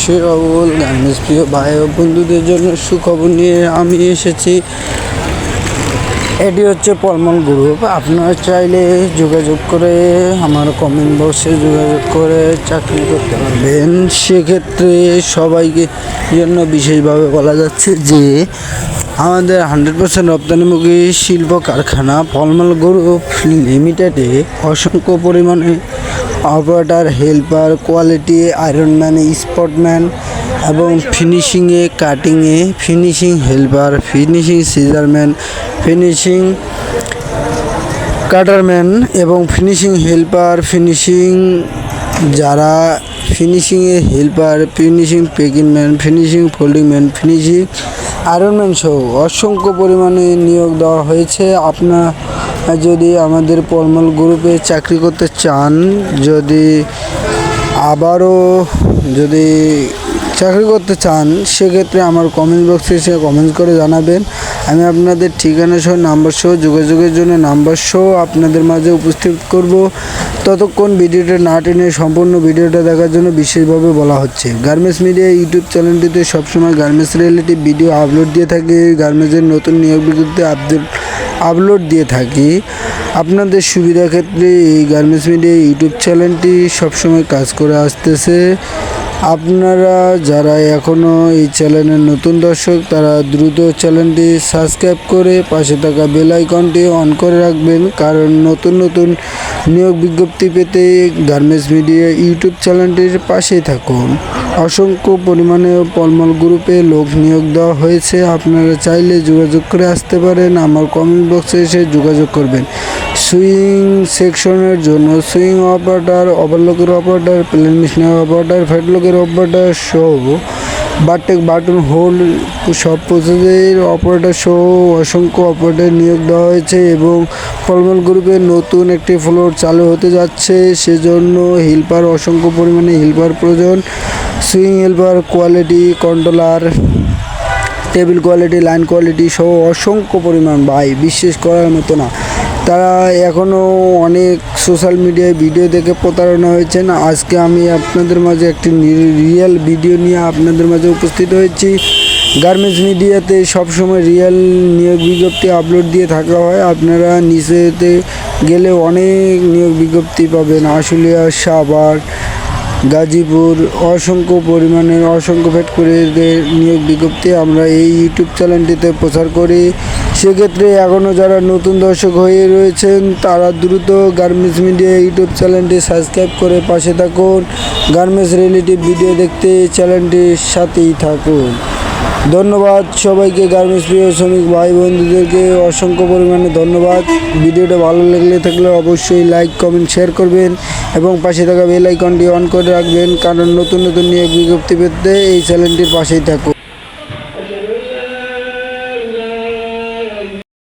সে of all garments প্রিয় ভাই ও বন্ধুদের জন্য সুখবর নিয়ে আমি এসেছি। এটি হচ্ছে পলমল গ্রুপ। আপনারা চাইলে যোগাযোগ করে আমার কমেন্ট বক্সে যোগাযোগ করে চাকরি করতে পারবেন। সেক্ষেত্রে সবাইকে জন্য বিশেষভাবে বলা যাচ্ছে যে, আমাদের হান্ড্রেড পার্সেন্ট রপ্তানিমুখী শিল্প কারখানা পলমল গ্রুপ লিমিটেডে অসংখ্য পরিমাণে operator, helper, quality iron man spot man এবং ফিনিশিংয়ে, কাটিংয়ে finishing helper, finishing scissor man, finishing cutter man এবং ফিনিশিং হেল্পার, ফিনিশিং যারা ফিনিশিংয়ে helper, finishing packing man finishing folding man finishing iron man সহ অসংখ্য পরিমাণে নিয়োগ দেওয়া হয়েছে। আপনার যদি আমাদের পরমল গ্রুপে চাকরি করতে চান, যদি আবারও যদি চাকরি করতে চান, সেক্ষেত্রে আমার কমেন্ট বক্সে এসে কমেন্ট করে জানাবেন। আমি আপনাদের ঠিকানা সহ নাম্বার সহ, যোগাযোগের জন্য নাম্বার সহ আপনাদের মাঝে উপস্থিত করব। ততক্ষণ ভিডিওটা না টেনে সম্পূর্ণ ভিডিওটা দেখার জন্য বিশেষভাবে বলা হচ্ছে। গার্মেন্টস মিডিয়া ইউটিউব চ্যানেলটিতে সবসময় গার্মেন্টস রিলেটিভ ভিডিও আপলোড দিয়ে থাকে গার্মেন্টসের নতুন নিয়োগ বিজ্ঞপ্তি আপডেট আপলোড দিয়ে থাকি। আপনাদের সুবিধা ক্ষেত্রে এই গার্মেন্টস মিডিয়া ইউটিউব চ্যানেলটি সবসময় কাজ করে আসতেছে। আপনারা যারা এখনও এই চ্যানেলের নতুন দর্শক, তারা দ্রুত চ্যানেলটি সাবস্ক্রাইব করে পাশে থাকা বেল আইকনটি অন করে রাখবেন। কারণ নতুন নতুন নিয়োগ বিজ্ঞপ্তি পেতে গার্মেন্টস মিডিয়া ইউটিউব চ্যানেলটির পাশেই থাকুন। অসংখ্য পরিমাণে পলমল গ্রুপে লোক নিয়োগ দেওয়া হয়েছে। আপনারা চাইলে যোগাযোগ করে আসতে পারেন। আমার কমেন্ট বক্সে এসে যোগাযোগ করবেন। সুইং সেকশনের জন্য সুইং অপারেটার, ওভারলকের অপারেটার, প্লেন মেশিনের অপারেটার, ফ্যাটলকের অপারেটার সহ বাটেক বাটন হোল সব প্রসেসের অপারেটার সহ অসংখ্য অপারেটার নিয়োগ দেওয়া হয়েছে এবং পলমল গ্রুপের নতুন একটি ফ্লোর চালু হতে যাচ্ছে। সেজন্য হেল্পার অসংখ্য পরিমাণে হেল্পার প্রয়োজন। Sewing helper quality, controller, table quality, line quality সহ অসংখ্য পরিমাণ ভাই বিশ্বাস করার মতো না। তারা এখনও অনেক সোশ্যাল মিডিয়ায় ভিডিও দেখে প্রতারণা হয়েছেন। আজকে আমি আপনাদের মাঝে একটি রিয়েল ভিডিও নিয়ে আপনাদের মাঝে উপস্থিত হয়েছি। গার্মেন্টস মিডিয়াতে সবসময় রিয়েল নিয়োগ বিজ্ঞপ্তি আপলোড দিয়ে থাকা হয়। আপনারা নিচেতে গেলে অনেক নিয়োগ বিজ্ঞপ্তি পাবেন। আশুলিয়া, সাভার, গাজীপুর, অসংখ্য পরিমাণে অসংখ্য করে নিয়োগ বিজ্ঞপ্তি আমরা এই ইউটিউব চ্যানেলটিতে প্রচার করি। সেক্ষেত্রে এখনও যারা নতুন দর্শক হয়ে রয়েছেন, তারা দ্রুত গার্মেন্টস মিডিয়া ইউটিউব চ্যানেলটি সাবস্ক্রাইব করে পাশে থাকুন। গার্মেন্টস রিলেটিভ ভিডিও দেখতে চ্যানেলটির সাথেই থাকুন। ধন্যবাদ সবাইকে, গার্মেন্টস প্রিয় শ্রমিক ভাই বন্ধুদেরকে অসংখ্য পরিমাণে ধন্যবাদ। ভিডিওটা ভালো লাগলে থাকলে অবশ্যই লাইক, কমেন্ট, শেয়ার করবেন এবং পাশে থাকা বেল আইকনটি অন করে রাখবেন। কারণ নতুন নতুন নিয়োগ বিজ্ঞপ্তি পেতে এই চ্যানেলটির পাশেই থাকুন।